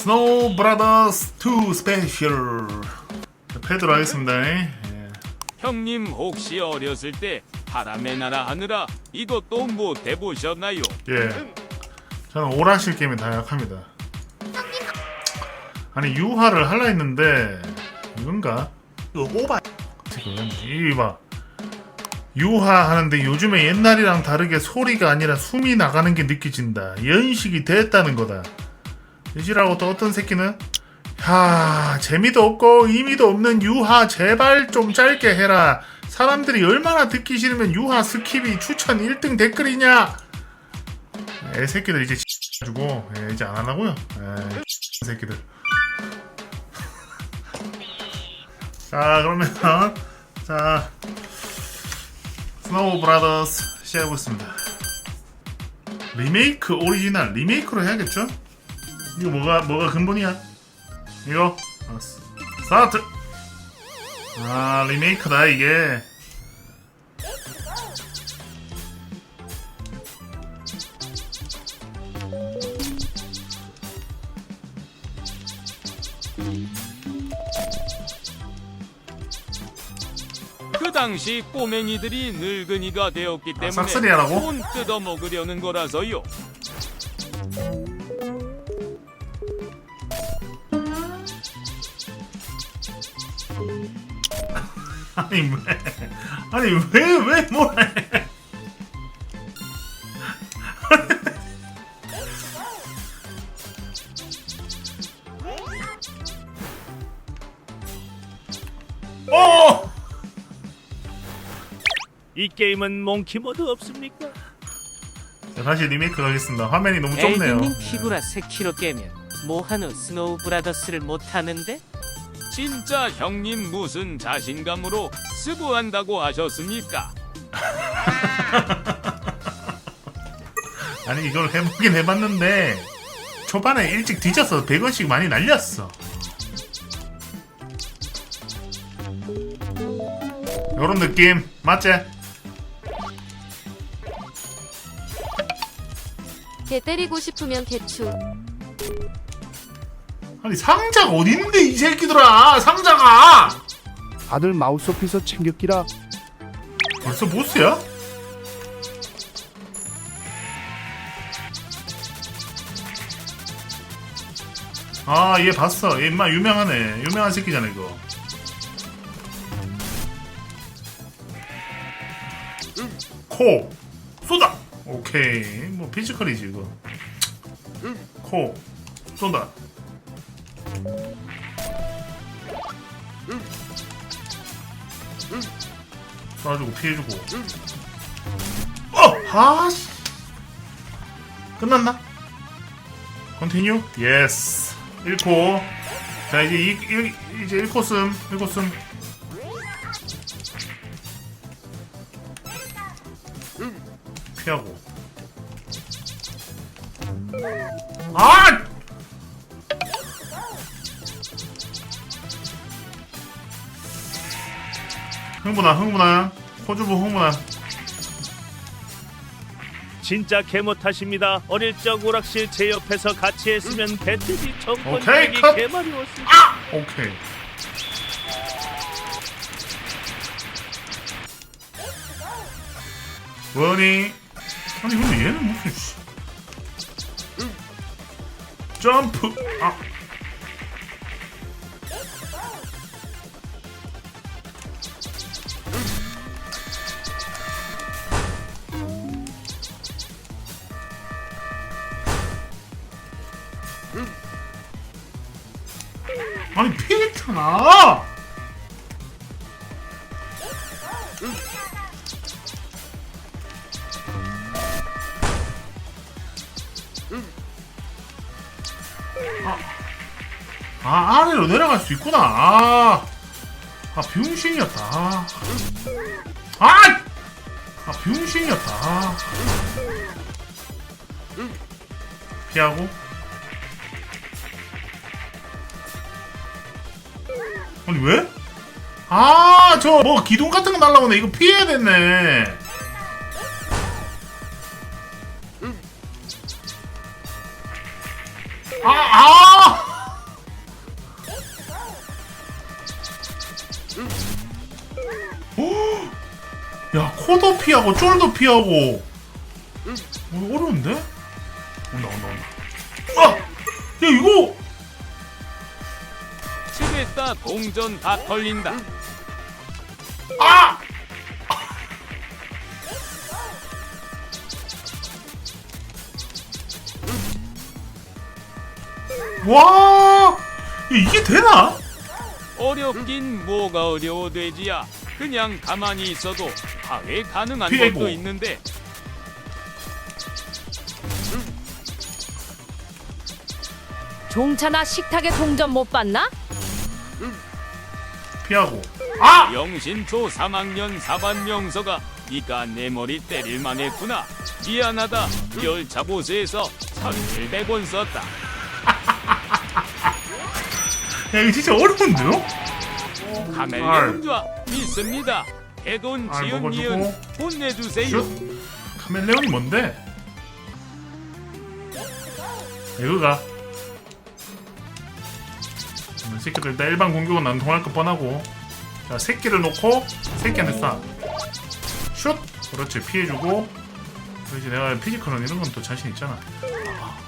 스노우 브라더스 2 스페셜 패드로 하겠습니다 예. 형님 혹시 어렸을 때 바람의 나라 하느라 이것도 못 해보셨나요? 예. 저는 오락실 게임에 다 약합니다 아니 유화를 할라 했는데 이건가? 이거 오바 지금 이봐 유화 하는데 요즘에 옛날이랑 다르게 소리가 아니라 숨이 나가는 게 느껴진다 연식이 됐다는 거다 이지라고 또 어떤 새끼는? 야 재미도 없고 의미도 없는 유하 제발 좀 짧게 해라. 사람들이 얼마나 듣기 싫으면 유하 스킵이 추천 1등 댓글이냐? 애 새끼들 이제 예, 이제 안 하나고요? 에 새끼들. 자 그러면 자 스노우 브라더스 시작해보겠습니다. 리메이크 오리지널 리메이크로 해야겠죠? 이거 뭐가 뭐가 근본이야? 이거 알았어. 스타트. 아 리메이크다 이게. 그 당시 꼬맹이들이 늙은이가 되었기 때문에 싹쓸이하라고? 돈 뜯어 먹으려는 거라서요. 아니 왜? 아니 왜왜 뭐래? 어! 이 게임은 몽키 모드 없습니까? 자, 다시 리메이크 가겠습니다. 화면이 너무 좁네요. 에이드님 피구라 3kg 깨면 뭐하노 스노우 브라더스를 못하는데? 진짜 형님 무슨 자신감으로 스부한다고 하셨습니까? 아니 이걸 해보긴 해봤는데 초반에 일찍 뒤져서 100원씩 많이 날렸어 요런 느낌 맞지? 개 때리고 싶으면 개추. 아니 상자가 어딨는데 이 새끼들아? 상자가! 다들 마우스 오피서 챙겼기라. 벌써 보스야? 아 얘 봤어. 얘 인마 유명하네. 유명한 새끼잖아 이거. 코. 쏟아 오케이. 뭐 피지컬이지 이거. 코. 쏟아 쏴주고 피해주고 어! 아씨 끝났나? 컨티뉴? 예스 1코 자 이제 이, 이, 이제 1코슴 1코슴 피하고 아! 흥분아 흥분아 호주부 흥분아 진짜 개못하십니다. 어릴 적 오락실 제 옆에서 같이 했으면 오케이, 전번역이 컷. 개마리웠습니다. 오케이 원이 아니 근데 얘는 무슨 씨. 점프 아 아니 피했잖아 아, 아래로 내려갈 수 있구나. 아, 아 병신이었다. 아, 아, 아 병신이었다. 아. 피하고. 아니 왜? 아 저 뭐 기둥 같은 거 날라오네 이거 피해야 됐네 아 아! 야 코도 피하고 쫄도 피하고 뭐 어, 어려운데? 온다 온다 온다 아! 야 이거 칠했다 동전 다 털린다 아! 와! 야, 이게 되나? 어렵긴 뭐가 어려워 돼지야 그냥 가만히 있어도 파괴 가능한 피해고. 것도 있는데 종차나 식탁에 동전 못 봤나? 피하고 아! 영신초 3학년 4반 명서가 니가 내 머리 때릴만 했구나 미안하다 열차 보수에서 1700원 썼다 야 이거 진짜 어려운데요? 카멜레온 좌 믿습니다 개돈 알 지은 먹어주고. 니은 혼내주세요 슛! 카멜레온이 뭔데? 이거가 음, 새끼들 일단 일반 공격은 안 통할 것 뻔하고. 자 새끼를 놓고 새끼한테 쏴. 슛! 그렇지 피해주고. 그렇지 내가 피지컬은 이런 건 또 자신 있잖아. 아.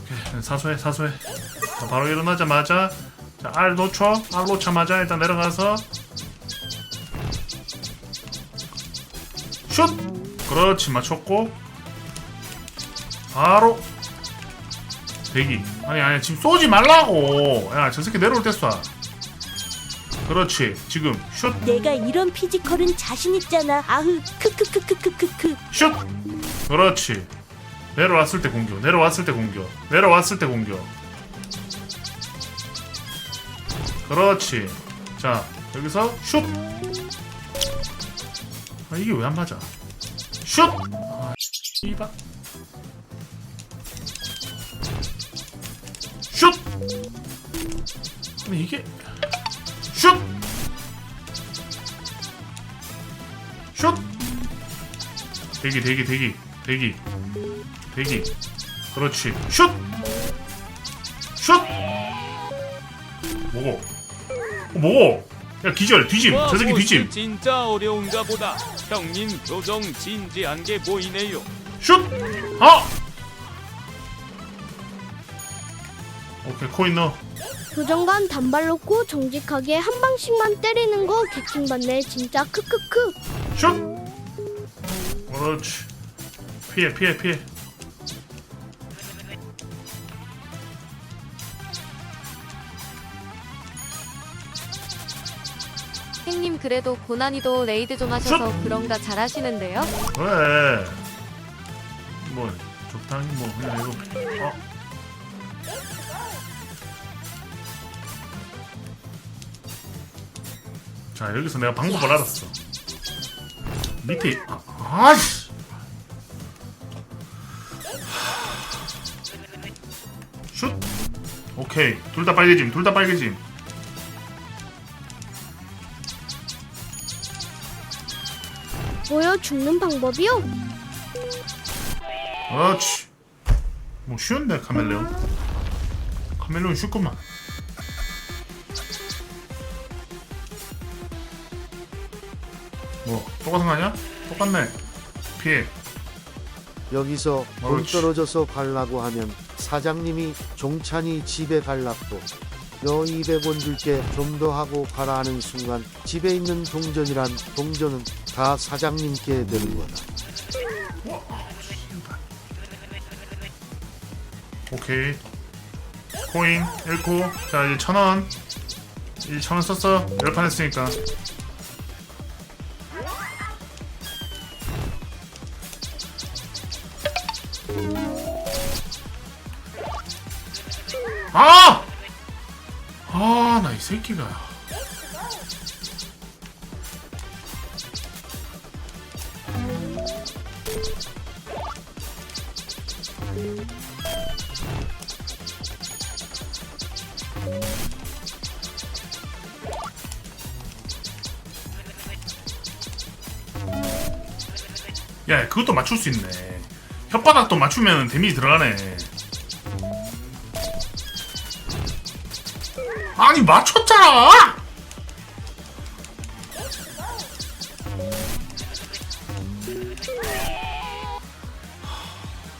오케이 사소해 사소해. 자 바로 일어나자마자 자 R 놓쳐. R 놓자마자 일단 내려가서. 슛! 그렇지 맞췄고. 바로 대기 아니 아니 지금 쏘지 말라고 야 저 새끼 내려올 때 쏴 그렇지 지금 슛! 내가 이런 피지컬은 자신 있잖아. 아흐, 크크크크크크크. 슛! 그렇지 내려왔을 때 공격 내려왔을 때 공격 내려왔을 때 공격 그렇지 자 여기서 슛! 아 이게 왜 안 맞아 슛! 아 이봐 슛! 아니 이게 슛! 슛! 대기 대기 대기 대기 대기 그렇지 슛! 슛! 뭐고? 어, 뭐고? 야 기절 뒤짐 와, 저 새끼 뒤짐 진짜 어려운가 보다 형님 표정 진지한 게 보이네요 슛! 아! 오케이 코인 넣어 교정관 단발 놓고 정직하게 한 방씩만 때리는 거 개킹받네. 진짜 크크크. 슛! 그렇지 피해 피해 피해 형님 그래도 고난이도 레이드 좀 하셔서 그런가 잘하시는데요? 왜? 뭐 적당히 뭐 그냥 이거 어? 자 여기서 내가 방법을 알았어. 밑에 이- 아, 아씨. 슛. 오케이. 둘 다 빨개짐 둘 다 빨개짐. 뭐요? 죽는 방법이요? 그렇지 뭐 쉬운데 카멜레온. 카멜레온 쉽구만 똑같은 거 아니야? 똑같네. 피해. 여기서 돈 옳지. 떨어져서 갈라고 하면 사장님이 종찬이 집에 갈라고 너 200원 줄게 좀 더 하고 가라 하는 순간 집에 있는 동전이란 동전은 다 사장님께 되는 거다. 오케이. 코인 1코. 자 이제 천 원. 이제 천원 썼어. 열판 했으니까 새끼가. 야, 그것도 맞출 수 있네. 혓바닥도 맞추면 데미지 들어가네. 아니 맞췄잖아.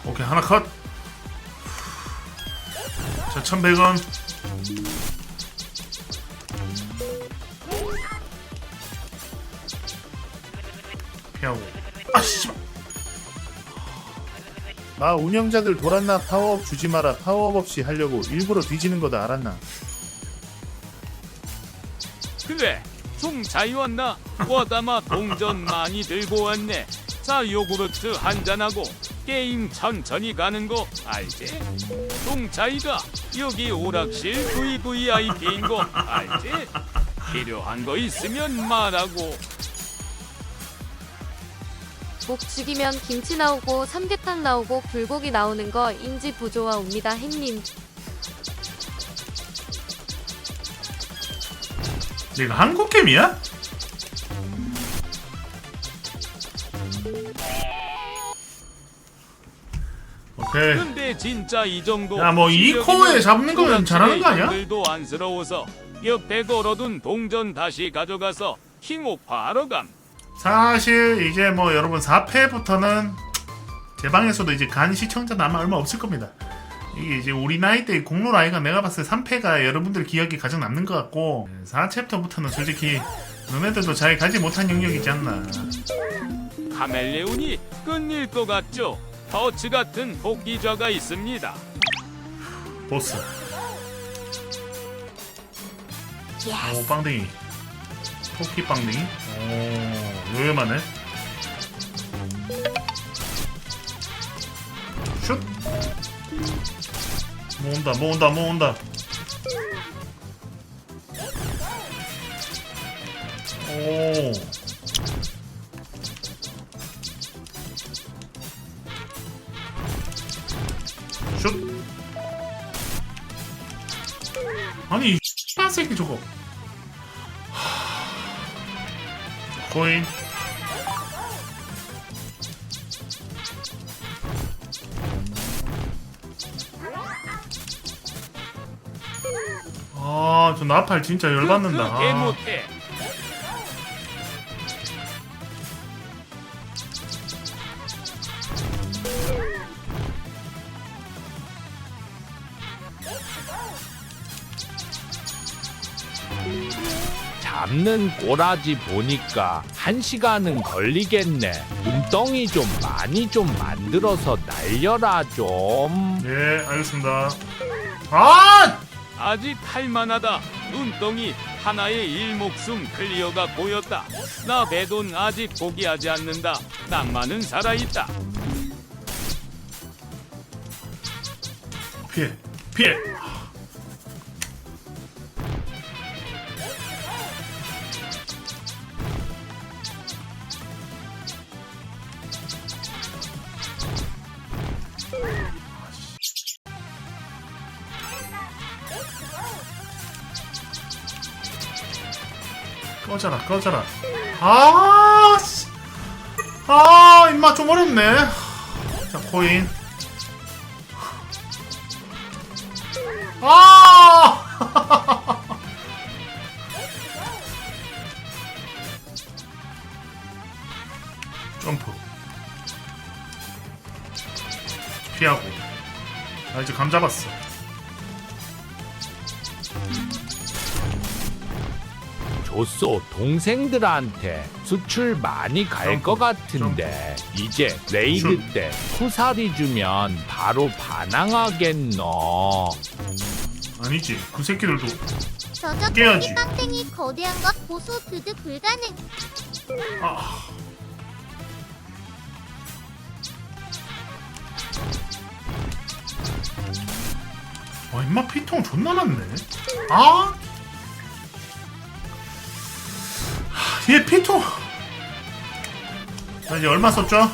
오케이 하나 컷. 자, 1100원. 피하고. 아 씨발. 아 운영자들 돌았나? 파워업 주지 마라. 파워업 없이 하려고 일부러 뒤지는 거다. 알았나? 좀 자유웠나? 워다마 동전 많이 들고 왔네 자 요구르트 한잔하고 게임 천천히 가는 거 알지? 동자이가 여기 오락실 VVIP인 거 알지? 필요한 거 있으면 말하고 목 죽이면 김치 나오고 삼계탕 나오고 불고기 나오는 거 인지 부조화 옵니다 행님. 이거 한국 게임이야? 오케이. 근데 진짜 이 정도 야, 뭐이 코어에 잡는 거면 잘하는 거 아니야? 들도 안쓰러워서 옆에 걸어둔 동전 다시 가져가서 킹오파하러 감 사실 이제 뭐 여러분 4패부터는 제 방에서도 이제 간 시청자는 아마 얼마 없을 겁니다. 이게 이제 우리 나이 때 공로 라이가 내가 봤을 때 3패가 여러분들 기억에 가장 남는 것 같고 4챕터부터는 솔직히 너네들도 잘 가지 못한 영역이지 않나. 카멜레온이 끝일 것 같죠? 터치 같은 복귀좌가 있습니다. 보스. 오 빵댕이. 토끼 빵댕이. 오 요염하네. 모은다 모은다 모은다. 오. 슛. 아니 이 X발 새끼 저거 하... 코인 나팔 진짜 열받는다 개 아. 못해. 잡는 꼬라지 보니까 한 시간은 걸리겠네. 눈덩이 좀 많이 좀 만들어서 날려라 좀. 네 알겠습니다 아 아직 할만하다. 눈덩이 하나의 일목숨 클리어가 보였다. 나 배돈 아직 포기하지 않는다. 낭만은 살아있다. 피해 피해 꺼져라 꺼져라 아. 씨. 아 임마 좀 어렵네. 자 코인. 아! 점프. 피하고. 나 이제 감 잡았어 줬어 동생들한테 수출 많이 갈 것 같은데 이제 레이드 슛. 때 쿠사리 주면 바로 반항하겠노. 아니지 그 새끼들도 저저 깨야지 깡탱이 거대한 것 보수 드드 불가능. 아. 와 임마 피통 존나 많네 아? 하, 얘 피통 자 이제 얼마 썼죠?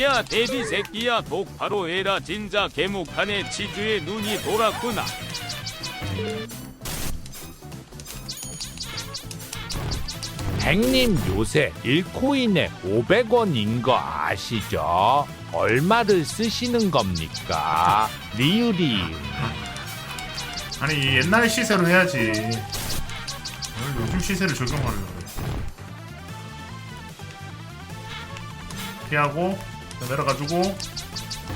야 데뷔 새끼야 독바로 해라 진짜 개목한의 치주에 눈이 돌았구나. 행님 요새 1코인에 500원인 거 아시죠? 얼마를 쓰시는 겁니까? 리우리 아니 옛날 시세로 해야지 요즘 시세를 적용하려고 그래. 피하고 자, 내려가지고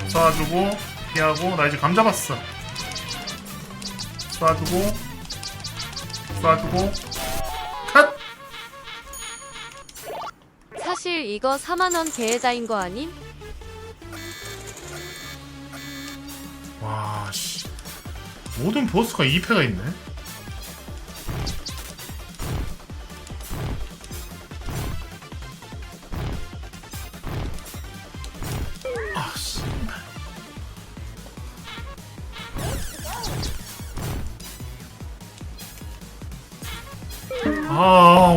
쏴주고 피하고 나 이제 감 잡았어 쏴주고 쏴주고 컷! 사실 이거 4만원 계좌인 거 아님? 와, 씨. 모든 보스가 2패가 있네. 아, 씨. 아,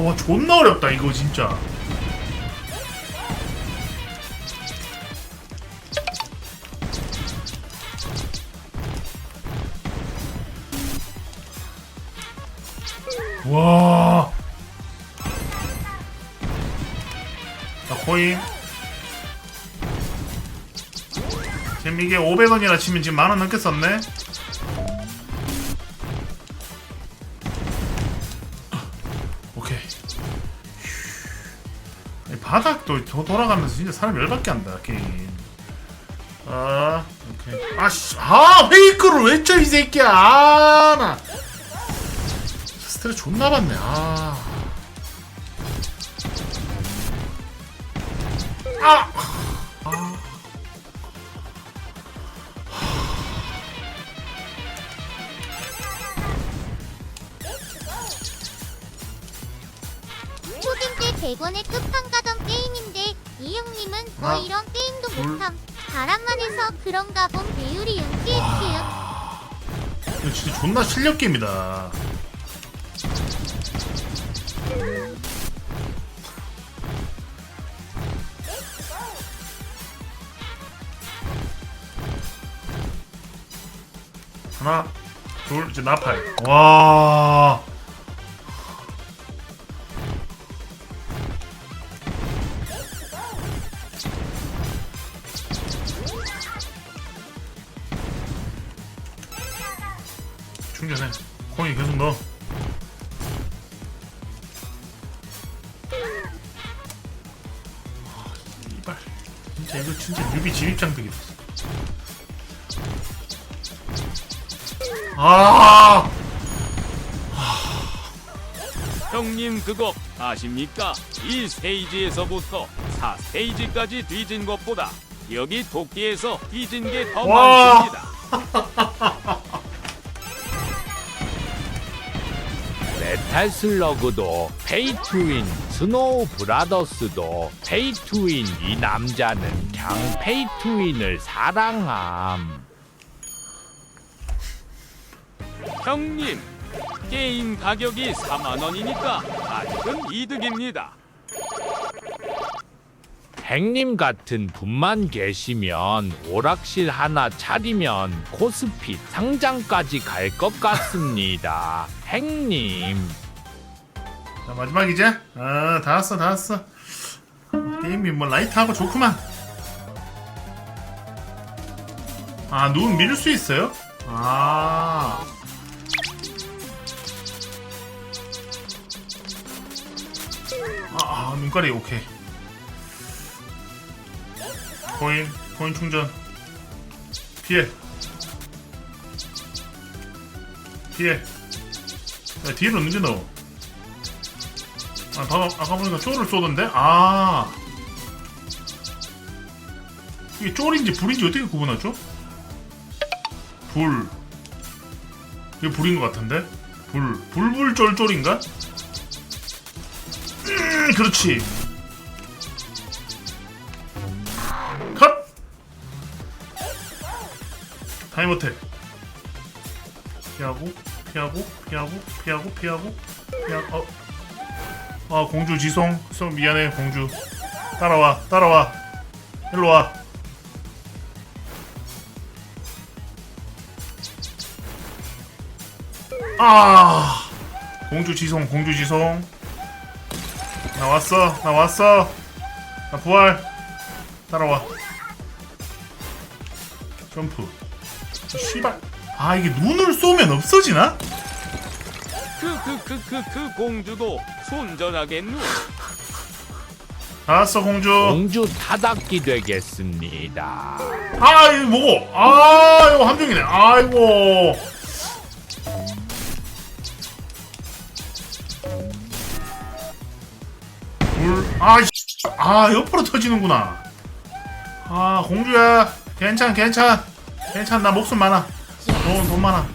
와, 존나 어렵다, 이거 진짜. 와. 자, 코인. 지금 이게 500원이라 치면 지금 만원 넘게 썼네? 오케이. 바닥도 더 돌아가면서 진짜 사람 열받게 한다, 게임. 아, 오케이. 아, 씨. 아, 페이크를 왜 쳐, 이 새끼야. 아, 나. 스트레스 존나 받네. 아. 아. 아. 초딩 때 100원에 끝판 가던 게임인데 이 형님은 뭐 하나, 이런 게임도 둘. 못함. 바람만 해서 그런가 본 배율이. 이거 진짜 존나 실력 게임이다. 하나, 둘, 이제 나팔. 와. 충전해. 코인 계속 넣어. 아, 이발. 진짜 이거 진짜 뮤비 진입장벽이다. 아! 형님 그거 아십니까? 1스테이지에서부터 4스테이지까지 뒤진 것보다 여기 도끼에서 뒤진 게 더 와. 많습니다. 메탈 슬러그도 페이투윈, 스노우 브라더스도 페이투윈 이 남자는 그냥 페이투윈을 사랑함. 형님 게임 가격이 4만 원이니까 아직은 이득입니다. 행님 같은 분만 계시면 오락실 하나 차리면 코스피 상장까지 갈 것 같습니다. 행님. 자, 마지막 이제. 아, 다 왔어, 다 왔어. 게임이 뭐 라이트하고 좋구만. 아, 눈 밀 수 있어요? 아. 아, 아, 눈깔이 오케이. 코인, 코인 충전. 피해. 피해. 야, 뒤로 언제 넣어? 아, 방금 아까 보니까 쪼를 쏘던데? 아. 이게 쫄인지 불인지 어떻게 구분하죠? 불. 이게 불인 것 같은데? 불. 불불쫄쫄인가? 음, 그렇지. 컷! 타임어택. 피하고, 피하고, 피하고, 피하고, 피하고, 피하고, 어. 아 공주 지송 소 미안해 공주 따라와 따라와 일로 와 아, 공주 지송, 공주 지송. 나 왔어, 나 왔어. 나 부활. 따라와. 점프. 씨발. 아, 이게 눈을 쏘면 없어지나? 크크크크크 공주도 손절하겠누 알았어 공주 공주 타닥기 되겠습니다. 아 이거 뭐고 아 이거 함정이네 아이고 불아 아, 옆으로 터지는구나. 아 공주야. 괜찮 괜찮. 괜찮. 나 목숨 많아. 돈, 돈 많아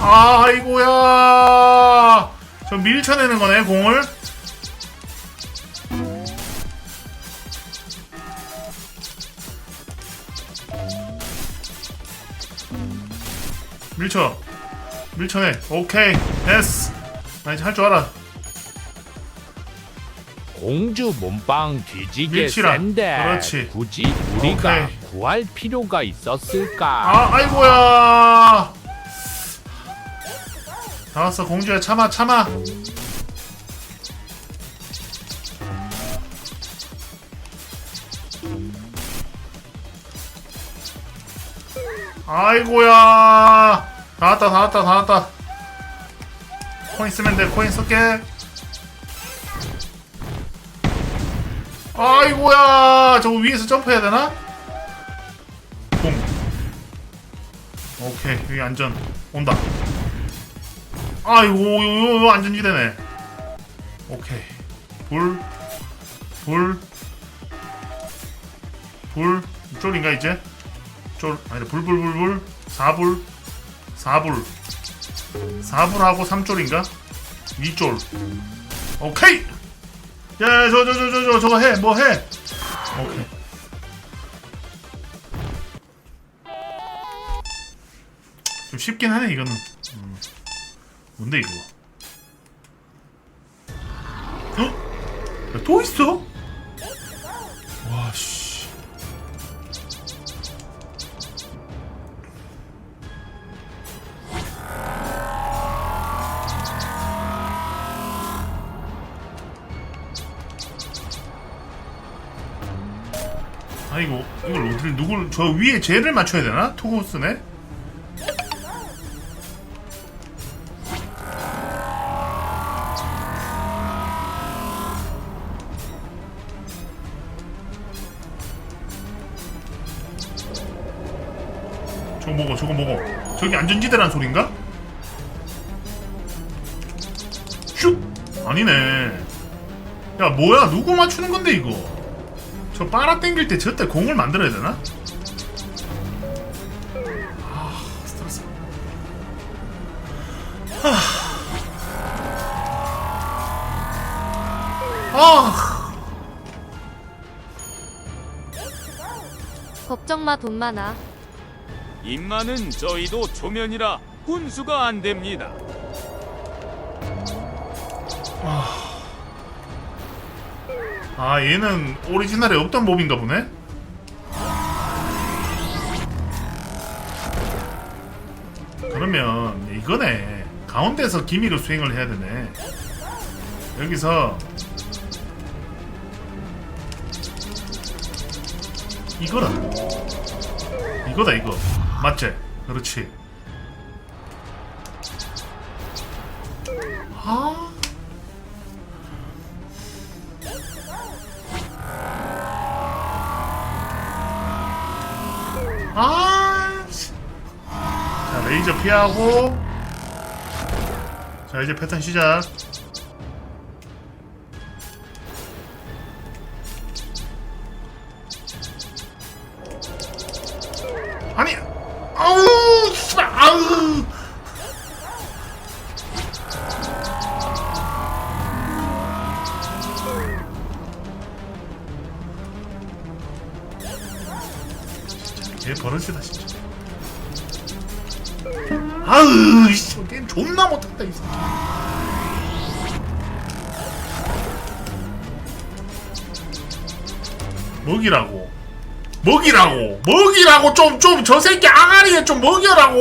아, 아이고야. 저 밀쳐내는 거네 공을. 밀쳐. 밀쳐내. 오케이. 됐어. 나 이제 할 줄 알아 공주 몸빵 뒤지게 밀치라. 센데 그렇지. 굳이 우리가 오케이. 구할 필요가 있었을까? 아 아이고야 다 왔어 공주야 참아 참아 아이고야 다 왔다 다 왔다 다 왔다 코인 쓰면 돼 코인 쓸게 아이고야 저거 위에서 점프해야 되나? 공. 오케이 여기 안전. 온다. 아이고 요, 요 안전지대네. 오케이. 불불불 불 쫄인가 이제? 쫄 아니다 불불불불. 4불 4불. 4불하고 3쫄인가? 위쫄. 오케이 야저 저 저 저 저 저거 해 뭐 해 오케이 좀 쉽긴 하네 이거는 음. 뭔데 이거 헉? 야, 또 있어? 저 위에 쟤를 맞춰야 되나? 투고스네? 저거 먹어 저거 먹어 저기 안전지대란 소린가? 슉 아니네 야 뭐야 누구 맞추는 건데 이거 저 빨아 당길 때 저때 공을 만들어야 되나? 걱정 마돈 많아. 입 많은 저희도 초면이라 훈수가 안 됩니다 아 얘는 오리지널에 없던 몹인가 보네? 그러면 이거네 가운데서 기미로 수행을 해야 되네 여기서 이거다. 이거다 이거. 맞지? 그렇지. 아. 아, 씨. 자 레이저 피하고. 자 이제 패턴 시작 얘 버릇이다 진짜 아으 씨 게임 존나 못한다 이 새끼. 먹이라고. 먹이라고. 먹이라고. 좀 좀 저 새끼 아가리에 좀 먹여라고.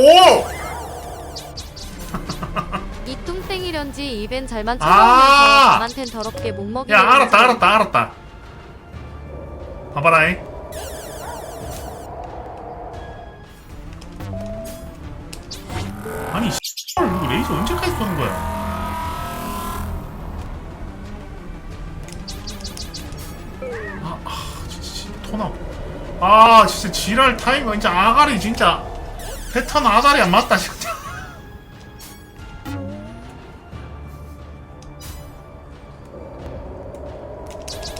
이 뚱땡이련지 입엔 잘만 아! 쳐먹으면서 남한텐 더럽게 못 먹이는 야 알았다. 알았다 알았다. 봐봐라잉 아, 아 진짜, 진짜 토나. 아, 진짜 지랄 타이머 진짜 아가리 진짜 패턴 아가리 안 맞다 진짜.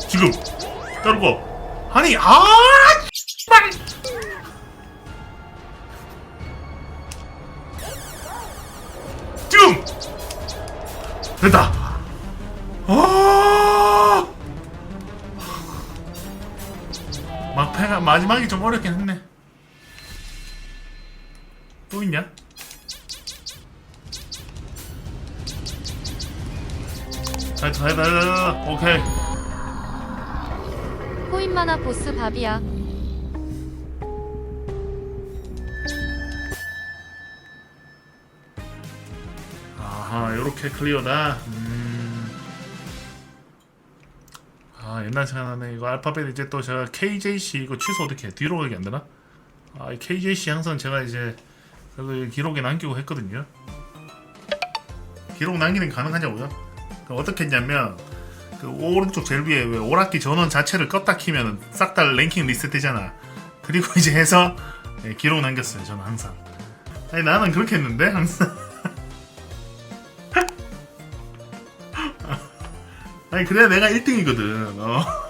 지금 따르고 아니 아 좀 어렵긴 했네 또 있냐? 하이트 하이트 오케이 코인 만화 보스 밥이야. 아하 요렇게 클리어다 음. 옛날 생각나네 이거 알파벳 이제 또 제가 KJC 이거 취소 어떻게 해? 뒤로 가기 안 되나? 아이 KJC 항상 제가 이제 그래도 기록에 남기고 했거든요 기록 남기는 게 가능하냐고요? 그 어떻게 했냐면 그 오른쪽 제일 위에 왜 오락기 전원 자체를 껐다 키면 싹 다 랭킹 리셋 되잖아 그리고 이제 해서 예, 기록 남겼어요 저는 항상 아니 나는 그렇게 했는데 항상 아니 그래야 내가 1등이거든 어.